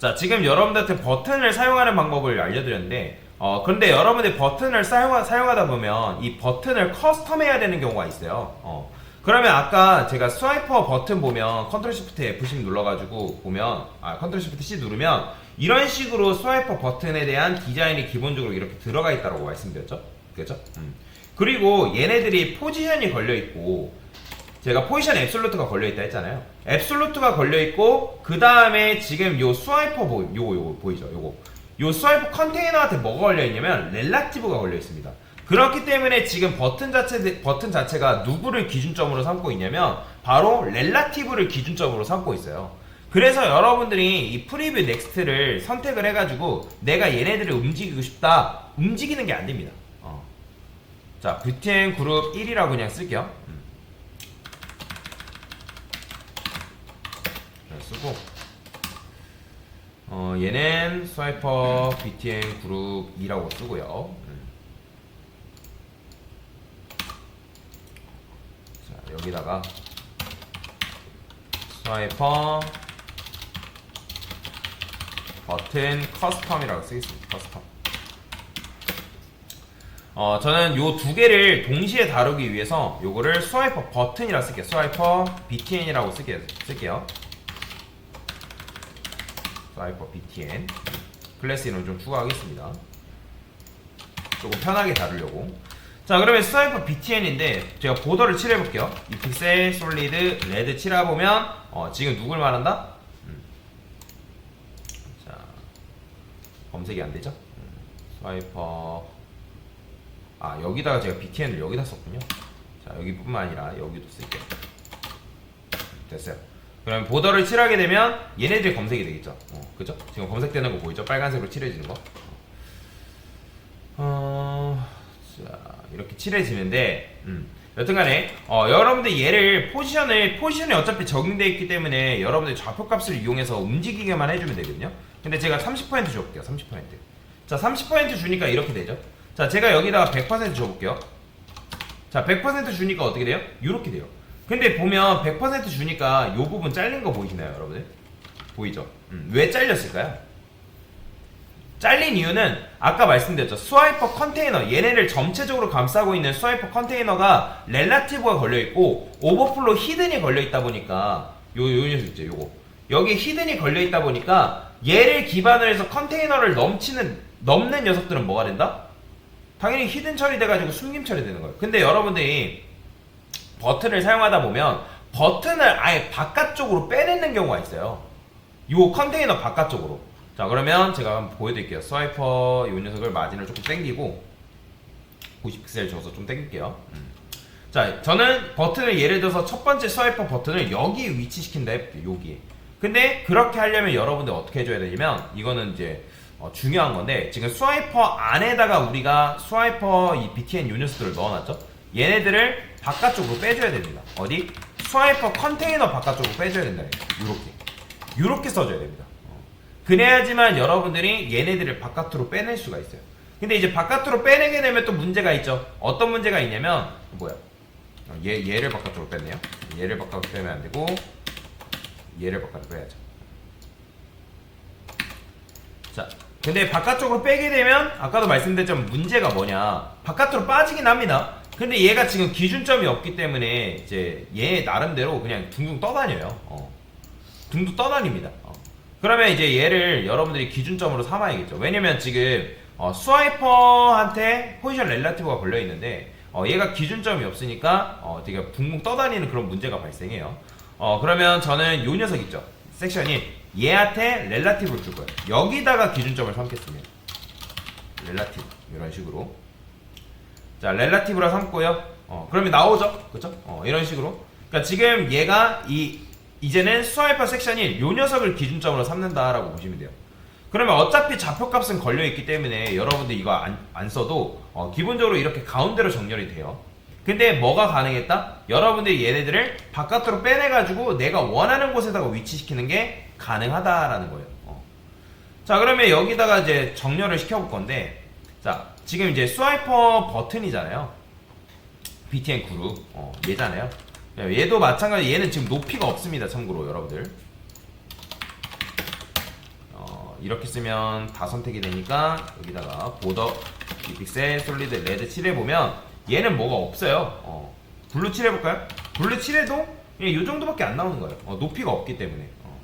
자, 지금 여러분들한테 버튼을 사용하는 방법을 알려드렸는데, 어, 그런데 여러분들이 버튼을 사용하, 사용하다 보면 이 버튼을 커스텀해야 되는 경우가 있어요. 어. 그러면 아까 제가 스와이퍼 버튼 보면 컨트롤 시프트 F10 눌러가지고 보면, 아, 컨트롤 시프트 C 누르면 이런 식으로 스와이퍼 버튼에 대한 디자인이 기본적으로 이렇게 들어가 있다고 말씀드렸죠? 그죠? 음. 그리고 얘네들이 포지션이 걸려있고, 제가 포지션 앱솔루트가 걸려있다 했잖아요. 앱솔루트가 걸려있고, 그 다음에 지금 요 스와이퍼 보, 요거, 요거 보이죠? 요거. 요 스와이퍼 컨테이너한테 뭐가 걸려있냐면, 렐라티브가 걸려있습니다. 그렇기 때문에 지금 버튼 자체, 버튼 자체가 누구를 기준점으로 삼고 있냐면, 바로 렐라티브를 기준점으로 삼고 있어요. 그래서 여러분들이 이 프리뷰 넥스트를 선택을 해가지고, 내가 얘네들을 움직이고 싶다. 움직이는 게 안 됩니다. 어. 자, 뷰티엔 그룹 1이라고 그냥 쓸게요. 음. 자, 쓰고 어, 얘는 스와이퍼 BTN 그룹 2라고 쓰고요. 음. 자, 여기다가 스와이퍼 버튼 커스텀이라고 쓰겠습니다. 커스텀. 어, 저는 요 두 개를 동시에 다루기 위해서 요거를 스와이퍼 버튼이라 쓸게요. 스와이퍼 BTN이라고 쓸게요. 쓸게요. 스와이퍼 BTN. 클래스 이름 좀 추가하겠습니다. 조금 편하게 다루려고. 자, 그러면 스와이퍼 BTN인데 제가 보더를 칠해볼게요. 이 픽셀, 솔리드, 레드 칠해보면 어, 지금 누굴 말한다? 음. 자, 검색이 안 되죠? 음, 스와이퍼 아 여기다가 제가 BTN을 여기다 썼군요 자 여기뿐만 아니라 여기도 쓸게요 됐어요 그럼 보더를 칠하게 되면 얘네들이 검색이 되겠죠 어, 그죠? 지금 검색되는 거 보이죠? 빨간색으로 칠해지는 거 어, 자 이렇게 칠해지는데 음, 여튼간에 어, 여러분들 얘를 포지션을 포지션이 어차피 적용되어 있기 때문에 여러분들 좌표 값을 이용해서 움직이게만 해주면 되거든요 근데 제가 30% 줘볼게요 30%자 30% 주니까 이렇게 되죠 자, 제가 여기다가 100% 줘볼게요. 자, 100% 주니까 어떻게 돼요? 이렇게 돼요. 근데 보면 100% 주니까 이 부분 잘린 거 보이시나요, 여러분들? 보이죠? 음, 왜 잘렸을까요? 잘린 이유는 아까 말씀드렸죠. 스와이퍼 컨테이너, 얘네를 전체적으로 감싸고 있는 스와이퍼 컨테이너가 렐라티브가 걸려있고 오버플로 히든이 걸려있다 보니까 요, 요 녀석 있죠, 요거. 여기 히든이 걸려있다 보니까 얘를 기반으로 해서 컨테이너를 넘치는, 넘는 녀석들은 뭐가 된다? 당연히 히든 처리돼가지고 숨김 처리되는 거예요. 근데 여러분들이 버튼을 사용하다 보면 버튼을 아예 바깥쪽으로 빼내는 경우가 있어요. 요 컨테이너 바깥쪽으로. 자 그러면 제가 한번 보여드릴게요. 스와이퍼 이 녀석을 마진을 조금 당기고 90픽셀 줘서 좀 당길게요. 음. 자 저는 버튼을 예를 들어서 첫 번째 스와이퍼 버튼을 여기 위치시킨다 해볼게요. 여기에. 근데 그렇게 하려면 여러분들 어떻게 해줘야 되냐면 이거는 이제 어, 중요한 건데 지금 스와이퍼 안에다가 우리가 스와이퍼 이 BTN 유니스들을 넣어놨죠? 얘네들을 바깥쪽으로 빼줘야 됩니다. 어디? 스와이퍼 컨테이너 바깥쪽으로 빼줘야 된다. 이렇게 이렇게 써줘야 됩니다. 어. 그래야지만 여러분들이 얘네들을 바깥으로 빼낼 수가 있어요. 근데 이제 바깥으로 빼내게 되면 또 문제가 있죠. 어떤 문제가 있냐면 뭐야? 어, 얘 얘를 바깥쪽으로 뺐네요. 얘를 바깥으로 빼면 안 되고 얘를 바깥으로 빼야죠. 자, 근데 바깥쪽으로 빼게 되면 아까도 말씀드렸지만 문제가 뭐냐 바깥으로 빠지긴 합니다 근데 얘가 지금 기준점이 없기 때문에 이제 얘 나름대로 그냥 둥둥 떠다녀요 어. 둥둥 떠다닙니다 어. 그러면 이제 얘를 여러분들이 기준점으로 삼아야겠죠 왜냐면 지금 어, 스와이퍼한테 포지션 렐라티브가 걸려 있는데 어, 얘가 기준점이 없으니까 어, 되게 붕붕 떠다니는 그런 문제가 발생해요 어, 그러면 저는 요 녀석 있죠 섹션이 얘한테 렐라티브를 줄 거예요. 여기다가 기준점을 삼겠습니다. 렐라티브 이런 식으로 자 렐라티브라 삼고요. 어 그러면 나오죠, 그렇죠? 어 이런 식으로. 그러니까 지금 얘가 이 이제는 스와이퍼 섹션이 요 녀석을 기준점으로 삼는다라고 보시면 돼요. 그러면 어차피 좌표값은 걸려 있기 때문에 여러분들 이거 안, 안 써도 어, 기본적으로 이렇게 가운데로 정렬이 돼요. 근데 뭐가 가능했다? 여러분들이 얘네들을 바깥으로 빼내가지고 내가 원하는 곳에다가 위치시키는 게 가능하다라는 거예요. 어. 자, 그러면 여기다가 이제 정렬을 시켜볼 건데, 자, 지금 이제 스와이퍼 버튼이잖아요. BTN 그룹, 어, 얘잖아요. 얘도 마찬가지, 얘는 지금 높이가 없습니다. 참고로 여러분들. 어, 이렇게 쓰면 다 선택이 되니까 여기다가 보더 빅픽셀 솔리드 레드 칠해보면 얘는 뭐가 없어요 어, 블루 칠해볼까요? 블루 칠해도 이 정도밖에 안 나오는 거예요 어, 높이가 없기 때문에 어.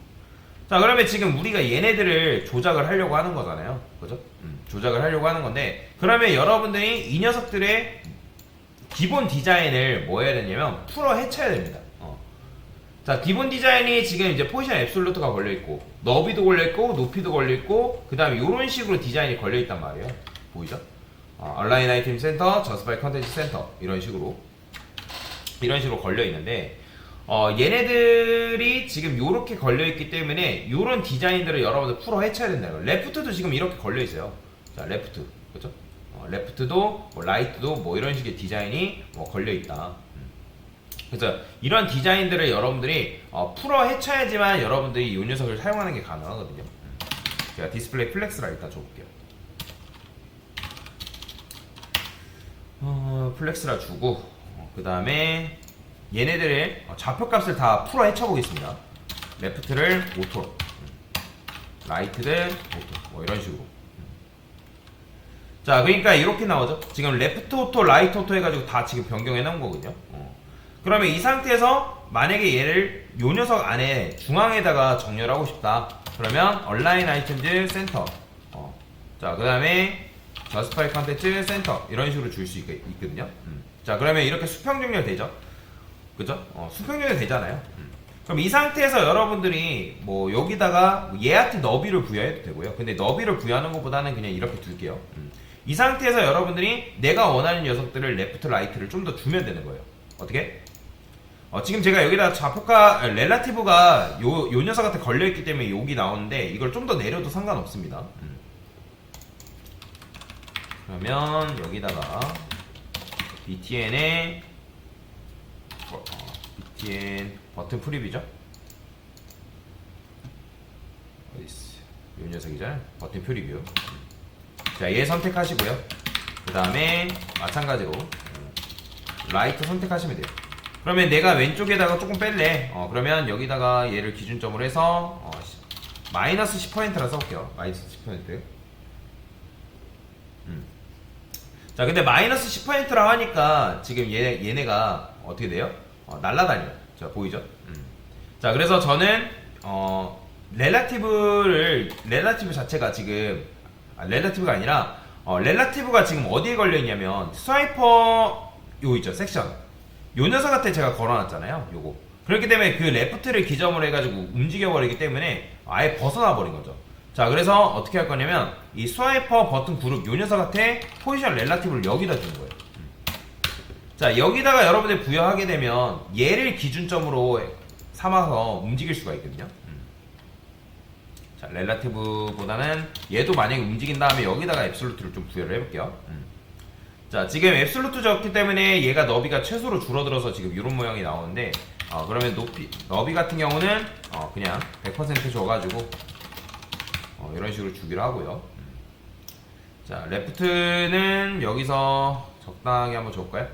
자 그러면 지금 우리가 얘네들을 조작을 하려고 하는 거잖아요 그죠? 음, 조작을 하려고 하는 건데 그러면 여러분들이 이 녀석들의 기본 디자인을 뭐 해야 되냐면 풀어 헤쳐야 됩니다 어. 자 기본 디자인이 지금 이제 포지션 앱솔루트가 걸려 있고 너비도 걸려 있고 높이도 걸려 있고 그 다음에 이런 식으로 디자인이 걸려 있단 말이에요 보이죠? 어, 얼라인 아이템 센터, 저스파이 컨텐츠 센터 이런 식으로 이런 식으로 걸려 있는데 어, 얘네들이 지금 이렇게 걸려 있기 때문에 이런 디자인들을 여러분들 풀어 헤쳐야 된다는 거예요. 레프트도 지금 이렇게 걸려 있어요. 자, 레프트 그죠? 어, 레프트도 뭐 라이트도 뭐 이런 식의 디자인이 뭐 걸려 있다. 음. 그래서 이런 디자인들을 여러분들이 어, 풀어 헤쳐야지만 여러분들이 이 녀석을 사용하는 게 가능하거든요. 음. 제가 디스플레이 플렉스라 일단 줘볼게요. 어, 플렉스라 주고 그 다음에 얘네들의 어, 좌표값을 다 풀어 헤쳐보겠습니다. 레프트를 오토로, 음. 라이트를 오토, 뭐 이런 식으로. 음. 자, 그러니까 이렇게 나오죠. 지금 레프트 오토, 라이트 오토 해가지고 다 지금 변경해 놓은 거거든요. 어. 그러면 이 상태에서 만약에 얘를 요 녀석 안에 중앙에다가 정렬하고 싶다. 그러면 얼라인 아이템즈 센터. 어. 자, 그 다음에 저스파이 컨텐츠 센터 이런 식으로 줄 수 있거든요. 음. 자, 그러면 이렇게 수평 정렬 되죠. 그죠? 어, 수평 정렬 되잖아요. 음. 그럼 이 상태에서 여러분들이 뭐 여기다가 얘한테 너비를 부여해도 되고요. 근데 너비를 부여하는 것보다는 그냥 이렇게 둘게요. 음. 이 상태에서 여러분들이 내가 원하는 녀석들을 레프트 라이트를 좀 더 주면 되는 거예요. 어떻게? 어, 지금 제가 여기다 아, 렐라티브가 요, 요 녀석한테 걸려있기 때문에 여기 나오는데 이걸 좀 더 내려도 상관없습니다. 음. 그러면 여기다가 btn에 어, btn 버튼 프리뷰죠? 어디 있어? 요 녀석이잖아요. 버튼 프리뷰. 자, 얘 선택하시고요. 그 다음에 마찬가지로 음, 라이트 선택하시면 돼요. 그러면 내가 왼쪽에다가 조금 뺄래. 어, 그러면 여기다가 얘를 기준점으로 해서 어, 시- 마이너스 10%라 써볼게요. 마이너스 10%. 음. 자, 근데 마이너스 10%라 하니까 지금 얘, 얘네가 어떻게 돼요? 어, 날라다녀요. 자, 보이죠? 음. 자, 그래서 저는 어, 렐라티브를 렐라티브 자체가 지금 아, 렐라티브가 아니라 어, 렐라티브가 지금 어디에 걸려 있냐면 스와이퍼 요 있죠 섹션. 요 녀석한테 제가 걸어놨잖아요 요거. 그렇기 때문에 그 레프트를 기점으로 해가지고 움직여 버리기 때문에 아예 벗어나 버린 거죠. 자 그래서 어떻게 할 거냐면 이 스와이퍼 버튼 그룹 요 녀석한테 포지션 렐라티브를 여기다 주는 거예요. 음. 자 여기다가 여러분들 부여하게 되면 얘를 기준점으로 삼아서 움직일 수가 있거든요. 음. 자, 렐라티브보다는 얘도 만약에 움직인 다음에 여기다가 앱솔루트를 좀 부여를 해볼게요. 음. 자, 지금 앱솔루트 졌기 때문에 얘가 너비가 최소로 줄어들어서 지금 이런 모양이 나오는데, 어, 그러면 높이, 너비 같은 경우는 어, 그냥 100% 줘가지고 어, 이런 식으로 주기로 하고요. 음. 자, 레프트는 여기서 적당하게 한번 줘볼까요?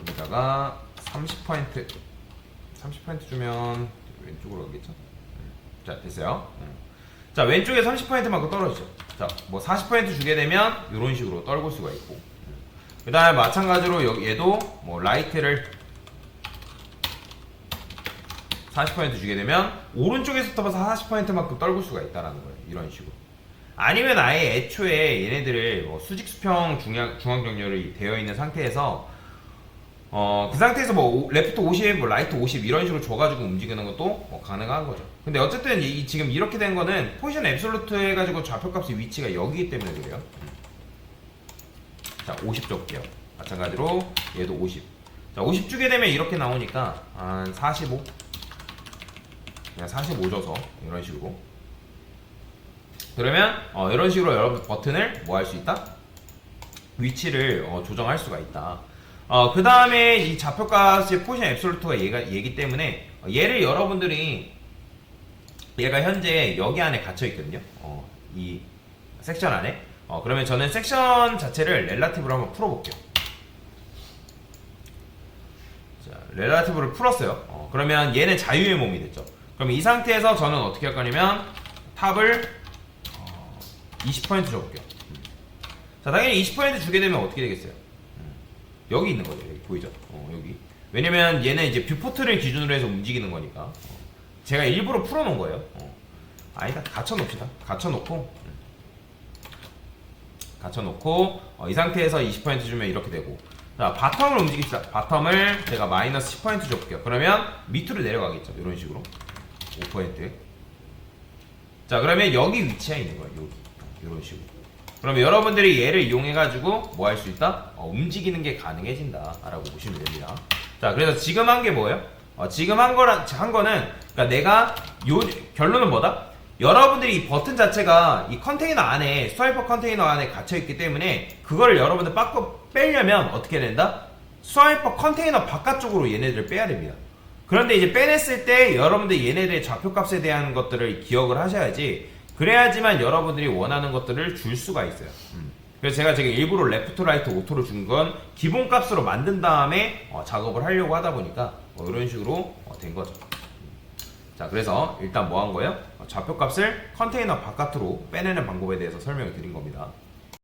여기다가 30% 30% 주면 왼쪽으로 가겠죠? 음. 자 됐어요. 음. 자 왼쪽에 30%만큼 떨어지죠. 자뭐 40% 주게 되면 이런 식으로 떨굴 수가 있고 음. 그 다음에 마찬가지로 여기 얘도 뭐 라이트를 40% 주게 되면 오른쪽에서부터 40%만큼 떨굴 수가 있다라는 거예요. 이런 식으로. 아니면 아예 애초에 얘네들을 뭐 수직 수평 중앙 중앙 정렬이 되어 있는 상태에서 어, 그 상태에서 뭐 오- 레프트 50, 뭐 라이트 50 이런 식으로 줘가지고 움직이는 것도 뭐 가능한 거죠. 근데 어쨌든 이, 이 지금 이렇게 된 거는 포지션 앱솔루트 해가지고 좌표값의 위치가 여기기 때문에 그래요. 음. 자, 50 줘볼게요. 마찬가지로 얘도 50. 자, 50 주게 되면 이렇게 나오니까 한 45. 그냥 45 줘서 이런 식으로. 그러면 어, 이런 식으로 여러분 버튼을 뭐 할 수 있다? 위치를 어, 조정할 수가 있다. 어, 그 다음에 이 좌표값의 포지션 앱솔루트가 얘가 얘기 때문에 어, 얘를 여러분들이 얘가 현재 여기 안에 갇혀 있거든요. 어, 이 섹션 안에. 어, 그러면 저는 섹션 자체를 렐라티브로 한번 풀어볼게요. 자, 렐라티브를 풀었어요. 어, 그러면 얘는 자유의 몸이 됐죠. 그럼 이 상태에서 저는 어떻게 할 거냐면 탑을 어, 20% 줘볼게요. 음. 자, 당연히 20% 주게 되면 어떻게 되겠어요? 음. 여기 있는 거죠. 여기 보이죠? 어, 여기. 왜냐면 얘는 이제 뷰포트를 기준으로 해서 움직이는 거니까. 어. 제가 일부러 풀어놓은 거예요. 어. 아니다. 갖춰놓읍시다. 갖춰놓고. 음. 갖춰놓고 어, 이 상태에서 20% 주면 이렇게 되고 자 바텀을 움직입시다 바텀을 제가 마이너스 10% 줘볼게요 그러면 밑으로 내려가겠죠 이런 식으로 5%자 그러면 여기 위치에 있는 거예요 여기 이런 식으로 그러면 여러분들이 얘를 이용해 가지고 뭐 할 수 있다? 어, 움직이는 게 가능해진다 라고 보시면 됩니다 자 그래서 지금 한 게 뭐예요? 어, 지금 한 거랑 한 거는 그러니까 내가 요 결론은 뭐다? 여러분들이 이 버튼 자체가 이 컨테이너 안에 스와이퍼 컨테이너 안에 갇혀 있기 때문에 그거를 여러분들 빠꾸 빼려면 어떻게 된다? 스와이퍼 컨테이너 바깥쪽으로 얘네들을 빼야 됩니다. 그런데 이제 빼냈을 때 여러분들 얘네들의 좌표 값에 대한 것들을 기억을 하셔야지 그래야지만 여러분들이 원하는 것들을 줄 수가 있어요. 음. 그래서 제가 지금 일부러 레프트 라이트 오토로 준 건 기본값으로 만든 다음에 어, 작업을 하려고 하다 보니까 어, 이런 식으로 어, 된 거죠. 자 그래서 일단 뭐 한 거예요? 어, 좌표값을 컨테이너 바깥으로 빼내는 방법에 대해서 설명을 드린 겁니다.